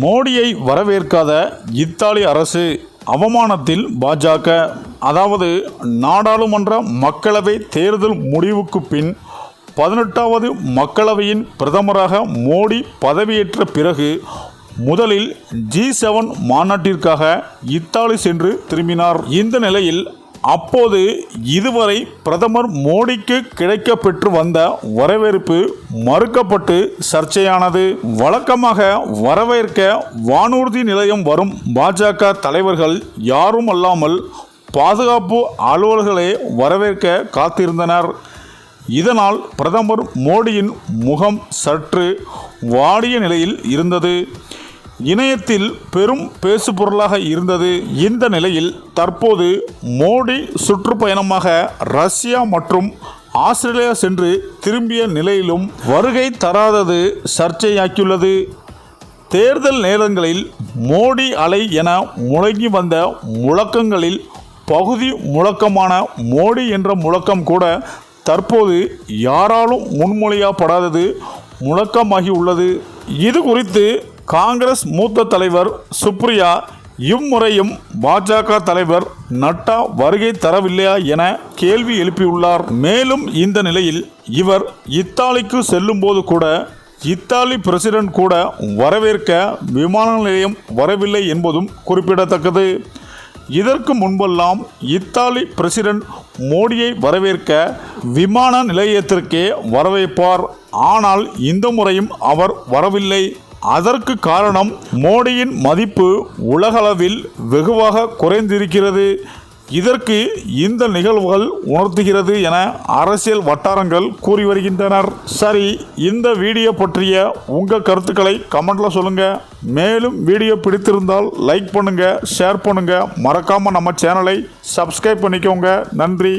மோடியை வரவேற்காத இத்தாலி அரசு அவமானத்தில் பாஜக அதாவது நாடாளுமன்ற மக்களவை தேர்தல் முடிவுக்கு பின் பதினெட்டாவது மக்களவையின் பிரதமராக மோடி பதவியேற்ற பிறகு முதலில் ஜி செவன் மாநாட்டிற்காக இத்தாலி சென்று திரும்பினார். இந்த நிலையில் அப்போது இதுவரை பிரதமர் மோடிக்கு கிடைக்க பெற்று வந்த வரவேற்பு மறுக்கப்பட்டு சர்ச்சையானது. வழக்கமாக வரவேற்க வானூர்தி நிலையம் வரும் பாஜக தலைவர்கள் யாரும் அல்லாமல் பாதுகாப்பு அலுவலர்களே வரவேற்க காத்திருந்தனர். இதனால் பிரதமர் மோடியின் முகம் சற்று வாடிய நிலையில் இருந்தது. இணையத்தில் பெரும் பேசுபொருளாக இருந்தது இந்த நிலையில் தற்போது மோடி சுற்றுப்பயணமாக ரஷ்யா மற்றும் ஆஸ்திரேலியா சென்று திரும்பிய நிலையிலும் வருகை தராதது சர்ச்சையாக்கியுள்ளது. தேர்தல் நேரங்களில் மோடி அலை என முழங்கி வந்த முழக்கங்களில் பகுதி முழக்கமான மோடி என்ற முழக்கம் கூட தற்போது யாராலும் முன்மொழியப்படாதது முழக்கமாகி உள்ளது. இது குறித்து காங்கிரஸ் மூத்த தலைவர் சுப்ரியா இம்முறையும் பாஜக தலைவர் நட்டா வருகை தரவில்லையா என கேள்வி எழுப்பியுள்ளார். மேலும் இந்த நிலையில் இவர் இத்தாலிக்கு செல்லும்போது கூட இத்தாலி பிரசிடென்ட் கூட வரவேற்க விமான நிலையம் வரவில்லை என்பதும் குறிப்பிடத்தக்கது. இதற்கு முன்பெல்லாம் இத்தாலி பிரசிடென்ட் மோடியை வரவேற்க விமான நிலையத்திற்கே வரவேற்பார். ஆனால் இந்த முறையும் அவர் வரவில்லை. அதற்கு காரணம் மோடியின் மதிப்பு உலகளவில் வெகுவாக குறைந்திருக்கிறது. இதற்கு இந்த நிகழ்வுகள் உணர்த்துகிறது என அரசியல் வட்டாரங்கள் கூறி வருகின்றனர். சரி இந்த வீடியோ பற்றிய உங்கள் கருத்துக்களை கமெண்ட்ல சொல்லுங்க. மேலும் வீடியோ பிடித்திருந்தால் லைக் பண்ணுங்க ஷேர் பண்ணுங்க. மறக்காம நம்ம சேனலை சப்ஸ்கிரைப் பண்ணிக்கோங்க. நன்றி.